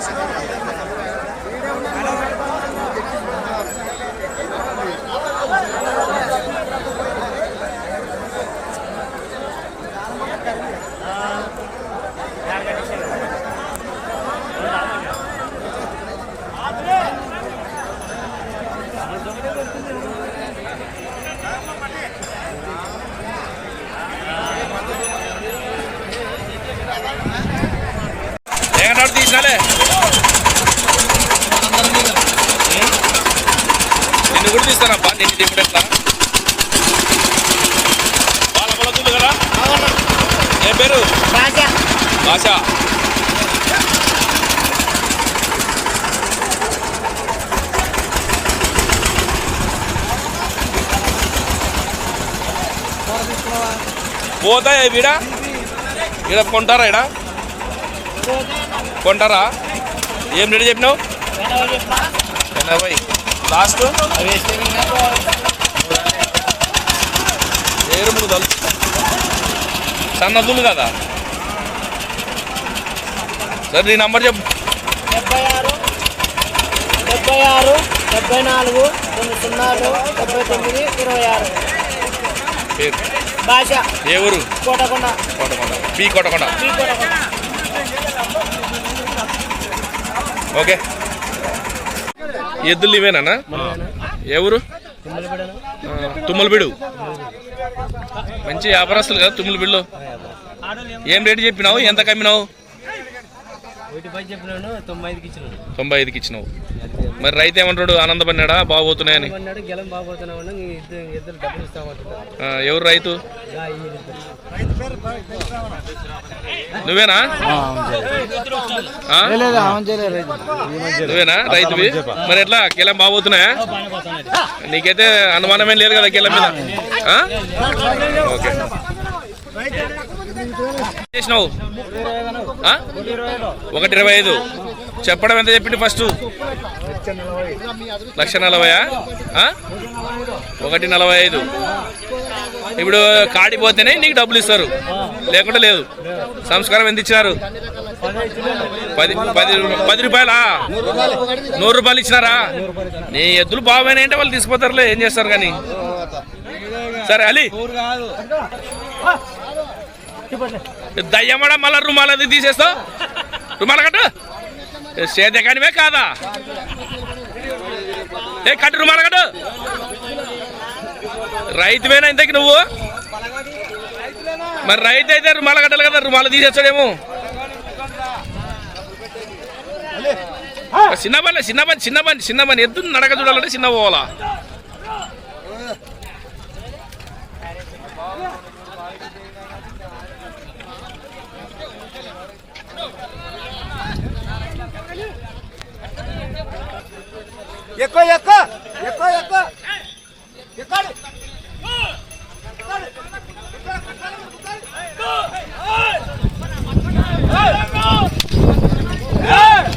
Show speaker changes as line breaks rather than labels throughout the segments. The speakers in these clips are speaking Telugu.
Let's go. నాడు తీసినాలే నిన్ను కూడా తీస్తానప్పా నిన్ను ఎట్లా వాళ్ళ పొలతుంది కదా ఏ పేరు భాష పోతాయి వీడ ఇక్కడ కొంటారా ఇక్కడ కొంటారా? ఏం రేటు చెప్పినావు? ఎనభై లాస్ట్? ఏరు ముదలు సన్నదులు కదా? సరే నీ నంబర్ చెప్పు.
డెబ్బై ఆరు డెబ్బై ఆరు డెబ్బై నాలుగు రెండు సున్నాలు డెబ్బై తొమ్మిది ఇరవై ఆరు
పేరు?
భాష.
ఏ ఊరు?
Kotakonda.
Kotakonda. P Kotakonda.
P Kotakonda.
Okay. ఎద్దులు ఇవేనా ఆ, తుమ్మలబీడు. మంచి వ్యాపారస్తులు కదా తుమ్మలబీడులో. ఏం రేటు చెప్పినావు? ఎంత కమ్మినావు?
తొంభై ఐదుకి
ఇచ్చినావు. మరి రైతు ఏమంటాడు? ఆనందపడినాడా బాగోతున్నాయని ఎవరు రైతు. నువ్వేనా? ఆ? నువ్వేనా? రైతువి? మరి ఎట్లా? కిలం బాగోతున్నాయా నీకైతే అనుమానమేం లేదు కదా కిలం మీద. ఆ? ఓకే. చేసినావు? ఒకటి ఇరవై ఐదు. చెప్పడం ఎంత చెప్పింది ఫస్ట్? లక్ష నలభయా? ఒకటి నలభై ఐదు. ఇప్పుడు కాడిపోతేనే నీకు డబ్బులు ఇస్తారు. లేకుంటే లేదు. సంస్కారం ఎంత ఇచ్చినారు? పది పది పది రూపాయలా? నూరు రూపాయలు ఇచ్చినారా? నీ ఎద్దులు బాగుపోయినాయి అంటే వాళ్ళు తీసుకుపోతారులే. ఏం చేస్తారు కానీ? సరే అలీ. దయ్యమడ మళ్ళా రుమాలు అది తీసేస్తావు? రుమాల కట్టు. సేదకానివే కాదా? ఏ కట్టు రుమాల కట్టు. రైతువేనా ఇంతకి నువ్వు? మరి రైతు అయితే రుమాల కట్టాలి కదా రుమాలు తీసేస్తాడేమో. చిన్న పని చిన్న పని చిన్న పని చిన్న పని ఎద్దు నడక చూడాలంటే చిన్న పోవాలా?
ಎಕೋ ಎಕೋ ಎಕೋ ಎಕೋ ಎಕಾಡಿ Yeah.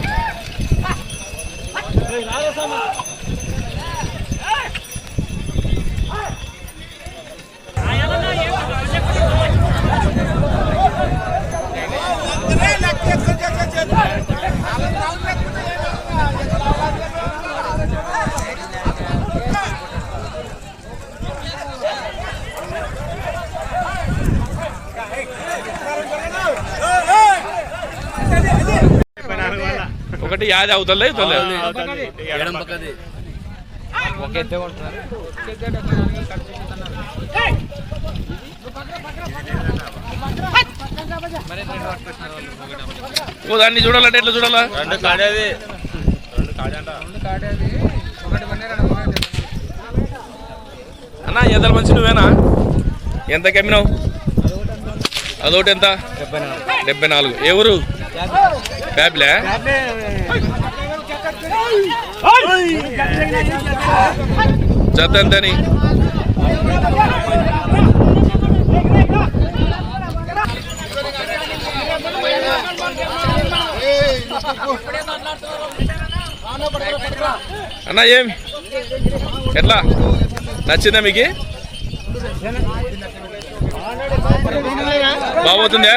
ఒకటి యాది అవుతలే ఓ దాన్ని చూడాలంటే ఎట్లా చూడాలా?
రెండు కాడేది.
అన్న ఎదల మంచి నువ్వేనా? ఎంత కమ్మినావు? అదొకటి ఎంత? డెబ్బై నాలుగు. ఏ ఊరు? ఫ్యాబ్లే జత అన్న ఏం? ఎట్లా? నచ్చిందా మీకు? బాగోతుందా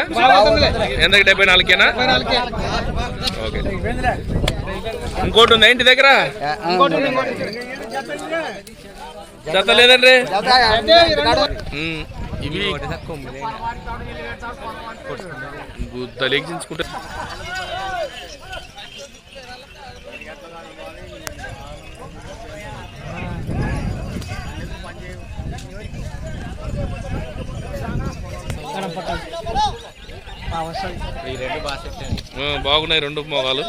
ఎందుకు డెబ్బై నాలుగేనా? ఓకే. ఇంకోటి ఉందా ఇంటి దగ్గర? జత లేదండి. ఇవి గుద్ద లెగ్గించుకుంటే బాగున్నాయి రెండు మొగాలు.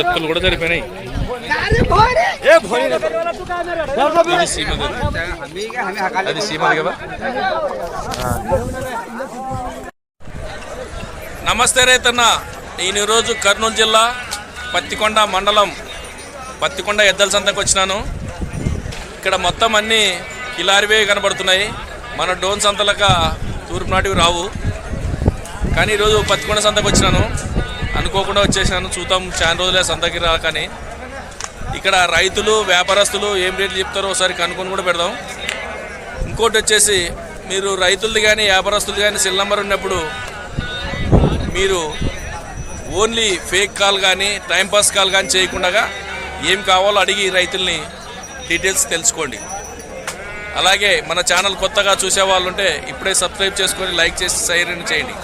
ఎత్తులు కూడా సరిపోయినాయి. సీమది. అది సీమది కదా? నమస్తే రైతన్న. నేను ఈరోజు కర్నూలు జిల్లా పత్తికొండ మండలం పత్తికొండ ఎద్దల సంతకు వచ్చినాను. ఇక్కడ మొత్తం అన్నీ కిలారివే కనబడుతున్నాయి. మన డోన్ సంతలక తూర్పు నాటివి రావు. కానీ ఈరోజు పత్తికొండ సంతకు వచ్చినాను. అనుకోకుండా వచ్చేసాను చూద్దాం చాలా రోజులే సంతకి రాకని. ఇక్కడ రైతులు వ్యాపారస్తులు ఏం రేట్లు చెప్తారో ఒకసారి కనుక్కొని కూడా పెడదాం. ఇంకోటి వచ్చేసి మీరు రైతులది కానీ వ్యాపారస్తులు కానీ సెల్ నెంబర్ ఉన్నప్పుడు మీరు ఓన్లీ ఫేక్ కాల్ కానీ టైంపాస్ కాల్ కానీ చేయకుండా ఏం కావాలో అడిగి రైతుల్ని డీటెయిల్స్ తెలుసుకోండి. అలాగే మన ఛానల్ కొత్తగా చూసే వాళ్ళు ఉంటే ఇప్పుడే సబ్స్క్రైబ్ చేసుకొని లైక్ చేసి సైరన్ చేయండి.